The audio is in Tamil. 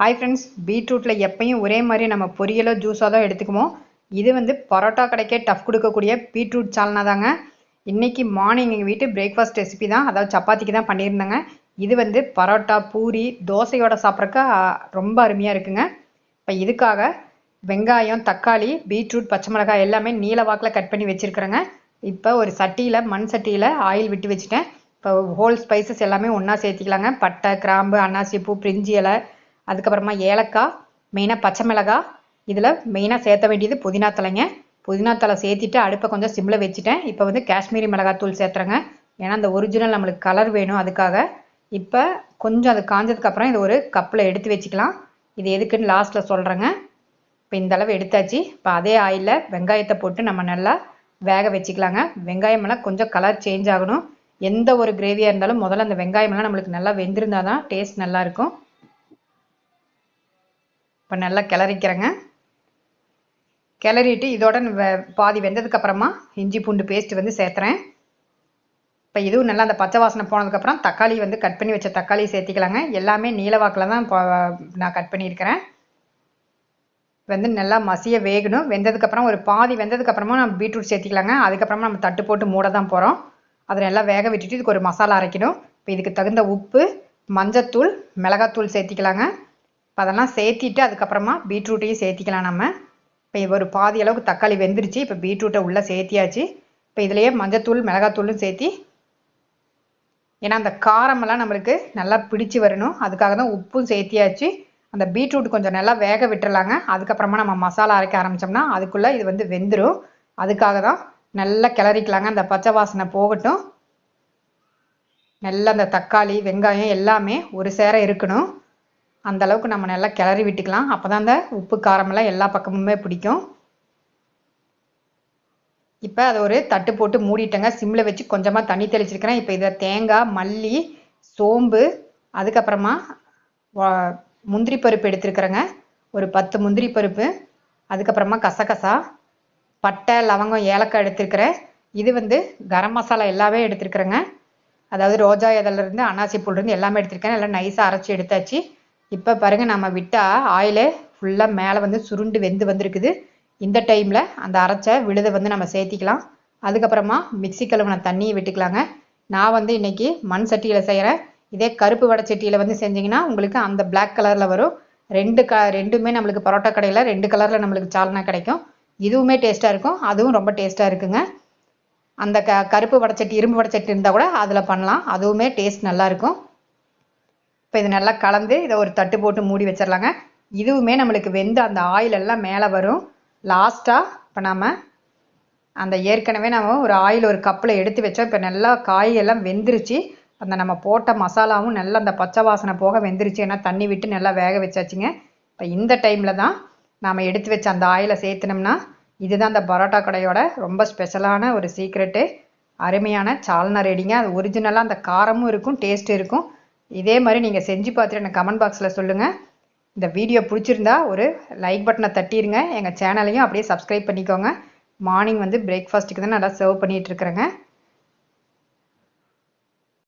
ஹாய் ஃப்ரெண்ட்ஸ் பீட்ரூட்டில் எப்பயும் ஒரே மாதிரி நம்ம பொரியலோ ஜூஸோ தான் எடுத்துக்குவோம். இது வந்து பரோட்டா கடைக்கே டஃப் கொடுக்கக்கூடிய பீட்ரூட் சால்னா தாங்க. இன்னைக்கு மார்னிங் எங்கள் வீட்டு பிரேக்ஃபாஸ்ட் ரெசிபி தான். அதாவது சப்பாத்திக்கு தான் பண்ணியிருந்தாங்க. இது வந்து பரோட்டா பூரி தோசையோட சாப்பிட்றக்க ரொம்ப அருமையாக இருக்குங்க. இப்போ இதுக்காக வெங்காயம் தக்காளி பீட்ரூட் பச்சை மிளகாய் எல்லாமே நீல வாக்கில் கட் பண்ணி வச்சுருக்குறேங்க. இப்போ ஒரு சட்டியில் மண் சட்டியில் ஆயில் விட்டு வச்சுட்டேன். இப்போ ஹோல் ஸ்பைசஸ் எல்லாமே ஒன்றா சேர்த்திக்கலாங்க. பட்டை கிராம்பு அன்னாசி பூ பிரிஞ்சி இலை அதுக்கப்புறமா ஏலக்காய் மெயினாக பச்சை மிளகாய் இதில் மெயினாக சேர்த்த வேண்டியது புதினா தலைங்க. புதினா தலை சேர்த்திட்டு அடுப்பை கொஞ்சம் சிம்மில் வச்சுட்டேன். இப்போ வந்து காஷ்மீரி மிளகாத்தூள் சேர்த்துறேங்க. ஏன்னா அந்த ஒரிஜினல் நம்மளுக்கு கலர் வேணும் அதுக்காக. இப்போ கொஞ்சம் அது காஞ்சதுக்கப்புறம் இது ஒரு கப்பில் எடுத்து வச்சுக்கலாம். இது எதுக்குன்னு லாஸ்ட்டில் சொல்கிறேங்க இப்போ இந்த அளவு எடுத்தாச்சு. இப்போ அதே ஆயிலில் வெங்காயத்தை போட்டு நம்ம நல்லா வேக வச்சுக்கலாங்க. வெங்காயமெல்லாம் கொஞ்சம் கலர் சேஞ்ச் ஆகணும். எந்த ஒரு கிரேவியாக இருந்தாலும் முதல்ல அந்த வெங்காயமெல்லாம் நம்மளுக்கு நல்லா வெந்திருந்தால் தான் டேஸ்ட் நல்லாயிருக்கும் இப்போ நல்லா கிளறிக்கிறேங்க. கிளறிட்டு இதோட பாதி வெந்ததுக்கப்புறமா இஞ்சி பூண்டு பேஸ்ட் வந்து சேர்த்துறேன். இப்போ இதுவும் நல்லா அந்த பச்சை வாசனை போனதுக்கப்புறம் தக்காளி வந்து கட் பண்ணி வச்ச தக்காளி சேர்த்திக்கலாங்க. எல்லாமே நீலவாக்கில் தான் இப்போ நான் கட் பண்ணியிருக்கிறேன். வந்து நல்லா மசிய வேகணும். வெந்ததுக்கப்புறம் ஒரு பாதி வெந்ததுக்கப்புறமா நம்ம பீட்ரூட் சேர்த்திக்கலாங்க. அதுக்கப்புறமா நம்ம தட்டு போட்டு மூட தான் போகிறோம் அதை நல்லா வேக விட்டுட்டு இதுக்கு ஒரு மசாலா அரைக்கணும். இப்போ இதுக்கு தகுந்த உப்பு மஞ்சத்தூள் மிளகாத்தூள் சேர்த்திக்கலாங்க. இப்போ அதெல்லாம் சேர்த்திட்டு அதுக்கப்புறமா பீட்ரூட்டையும் சேர்த்திக்கலாம் நம்ம. இப்போ ஒரு பாதி அளவுக்கு தக்காளி வெந்துருச்சு. இப்போ பீட்ரூட்டை உள்ளே சேர்த்தியாச்சு. இப்போ இதுலேயே மஞ்சத்தூள் மிளகாத்தூளும் சேர்த்தி ஏன்னா அந்த காரமெல்லாம் நம்மளுக்கு நல்லா பிடிச்சி வரணும். அதுக்காக தான் உப்பும் சேர்த்தியாச்சு. அந்த பீட்ரூட் கொஞ்சம் நல்லா வேக விட்டுறலாங்க. அதுக்கப்புறமா நம்ம மசாலா அரைக்க ஆரம்பித்தோம்னா அதுக்குள்ளே இது வந்து வெந்துடும் அதுக்காக தான் நல்லா கிளறிக்கலாங்க. அந்த பச்சை வாசனை போகட்டும். நல்லா அந்த தக்காளி வெங்காயம் எல்லாமே ஒரு சேர இருக்கணும். அந்த அளவுக்கு நம்ம நல்லா கிளறி விட்டுக்கலாம். அப்போ தான் அந்த உப்பு காரமெல்லாம் எல்லா பக்கமுமே பிடிக்கும். இப்போ அதை ஒரு தட்டு போட்டு மூடிட்டேங்க. சிம்மில் வச்சு கொஞ்சமாக தண்ணி தெளிச்சிருக்கிறேன். இப்போ இதை தேங்காய் மல்லி சோம்பு அதுக்கப்புறமா முந்திரி பருப்பு எடுத்துருக்குறேங்க. ஒரு பத்து முந்திரி பருப்பு அதுக்கப்புறமா கசகசா பட்டை லவங்கம் ஏலக்காய் எடுத்துருக்கிறேன். இது வந்து கரம் மசாலா எல்லாமே எடுத்துருக்குறேங்க. அதாவது ரோஜா இதழிருந்து அன்னாசி இருந்து எல்லாமே எடுத்திருக்கேன். எல்லாம் நைஸாக அரைச்சி எடுத்தாச்சு. இப்போ பாருங்கள் நம்ம விட்டால் ஆயிலே ஃபுல்லாக மேலே வந்து சுருண்டு வெந்து வந்திருக்குது. இந்த டைமில் அந்த அரைச்ச விழுதை வந்து நம்ம சேர்த்திக்கலாம். அதுக்கப்புறமா மிக்சி கழுவின தண்ணியை விட்டுக்கலாங்க. நான் வந்து இன்றைக்கி மண் சட்டியில் செய்கிறேன் இதே கருப்பு வடை சட்டியில் வந்து செஞ்சிங்கன்னா உங்களுக்கு அந்த பிளாக் கலரில் வரும். ரெண்டு க ரெண்டுமே நம்மளுக்கு பரோட்டா கடையில் ரெண்டு கலரில் நம்மளுக்கு சால்னா கிடைக்கும். இதுவுமே டேஸ்ட்டாக இருக்கும். அதுவும் ரொம்ப டேஸ்ட்டாக இருக்குங்க. அந்த க கருப்பு வடச்சட்டி இரும்பு வடச்சட்டி இருந்தால் கூட அதில் பண்ணலாம். அதுவுமே டேஸ்ட் நல்லாயிருக்கும் இப்போ இது நல்லா கலந்து இதை ஒரு தட்டு போட்டு மூடி வச்சிடலாங்க இதுவுமே நம்மளுக்கு வெந்து அந்த ஆயில் எல்லாம் மேலே வரும். லாஸ்ட்டாக இப்போ நம்ம அந்த ஏற்கனவே நம்ம ஒரு ஆயில் ஒரு கப்பில் எடுத்து வச்சோம். இப்போ நல்லா காயெல்லாம் வெந்துருச்சு. அந்த நம்ம போட்ட மசாலாவும் நல்லா அந்த பச்சை வாசனை போக வெந்துருச்சு. ஏன்னா தண்ணி விட்டு நல்லா வேக வச்சாச்சுங்க. இப்போ இந்த டைமில் தான் நாம் எடுத்து வச்ச அந்த ஆயிலை சேர்த்துனோம்னா இதுதான் அந்த பரோட்டா கடையோட ரொம்ப ஸ்பெஷலான ஒரு சீக்ரெட்டு அருமையான சால்னா ரெடிங்க அது ஒரிஜினலாக அந்த காரமும் இருக்கும் டேஸ்ட் இருக்கும். இதே மாதிரி நீங்கள் செஞ்சு பார்த்துட்டு எனக்கு கமெண்ட் பாக்ஸில் சொல்லுங்கள் இந்த வீடியோ பிடிச்சிருந்தா ஒரு லைக் பட்டனை தட்டிடுங்க எங்கள் சேனலையும் அப்படியே சப்ஸ்கிரைப் பண்ணிக்கோங்க. மார்னிங் வந்து பிரேக்ஃபாஸ்ட்டுக்கு தான் நல்லா சர்வ் பண்ணிகிட்ருக்குறேங்க